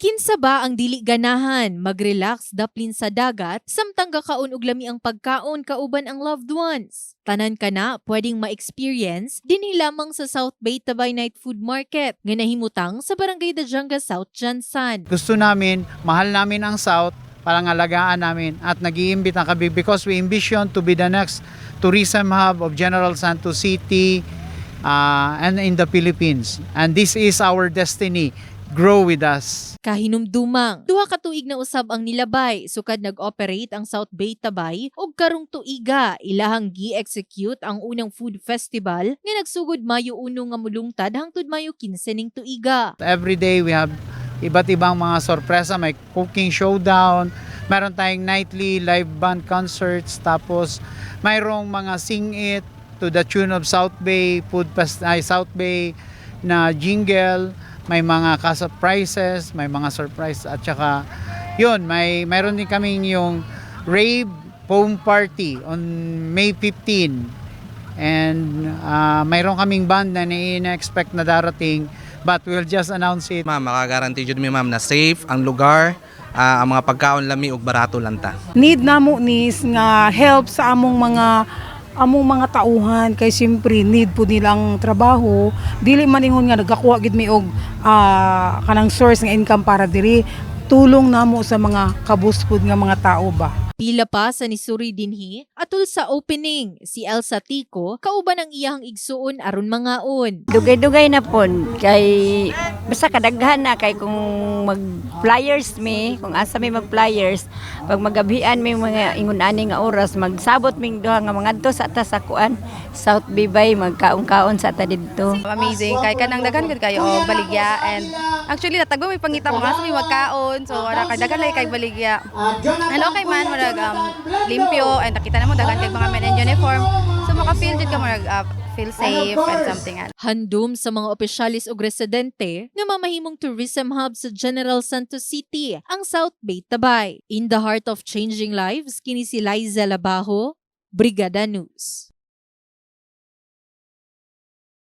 Kinsa ba ang dili ganahan mag-relax daplin sa dagat samtang gakaon og lami ang pagkaon kauban ang loved ones? Tanan ka na pwedeng ma-experience dinhi lamang sa South Bay Tabay Night Food Market nga nahimutang sa Barangay Dajanga South Jansan. Gusto namin, mahal namin ang South, parang alagaan namin at nag-iimbita kami because we ambition to be the next tourism hub of General Santos City uh, and in the Philippines. And this is our destiny. Grow with us. Kahinumdumang, duha ka tuig na usab ang nilabay sukad nag-operate ang South Bay Tabay ug karong tuiga ilahang gi-execute ang unang food festival nga nagsugod Mayo 1 nga mulungtad hangtod Mayo 15 ning tuiga. Every day we have iba't ibang mga sorpresa, may cooking showdown, meron tayong nightly live band concerts, tapos mayroong mga sing it to the tune of South Bay Food Fest, ay, South Bay na jingle, may mga ka-surprises, may mga surprise at saka yun, may mayroon din kaming yung rave foam party on May 15 and uh, mayroon kaming band na ni-expect na darating but we'll just announce it Ma'am, makagaranti jud mi ma'am na safe ang lugar, ah, ang mga pagkaon lami ug barato lang ta. need namo nis nga help sa among mga among mga tauhan kay siyempre need po nilang trabaho. Dili man ingon nga nagakuha gid mi og ah, kanang source nga income para diri tulong namo sa mga kabuspod nga mga tao ba Pila pa sa nisuri dinhi atul sa opening si Elsa Tico kauban ang iyang igsuon aron mangaon. Dugay-dugay na pon kay basta kadaghan na kay kung mag flyers mi kung asa mi mag flyers pag magabian mi mga ingon ani nga oras magsabot ming duha nga mga adto sa ta sa kuan South Bibay magkaon-kaon sa ta didto. Amazing. Kay kanang daghan gud kayo og baligya. And actually natagbo may pangita mo nga sa may magkaon. So wala kay daghan lay kay baligya. And okay man murag um, limpyo and nakita na mo daghan kay mga men in uniform so maka-feel jud ka murag uh, feel safe and something else Handom sa mga opisyalis ug residente nga mamahimong tourism hub sa General Santos City, ang South Bay Tabay. In the heart of changing lives, kini si Liza Labajo, Brigada News.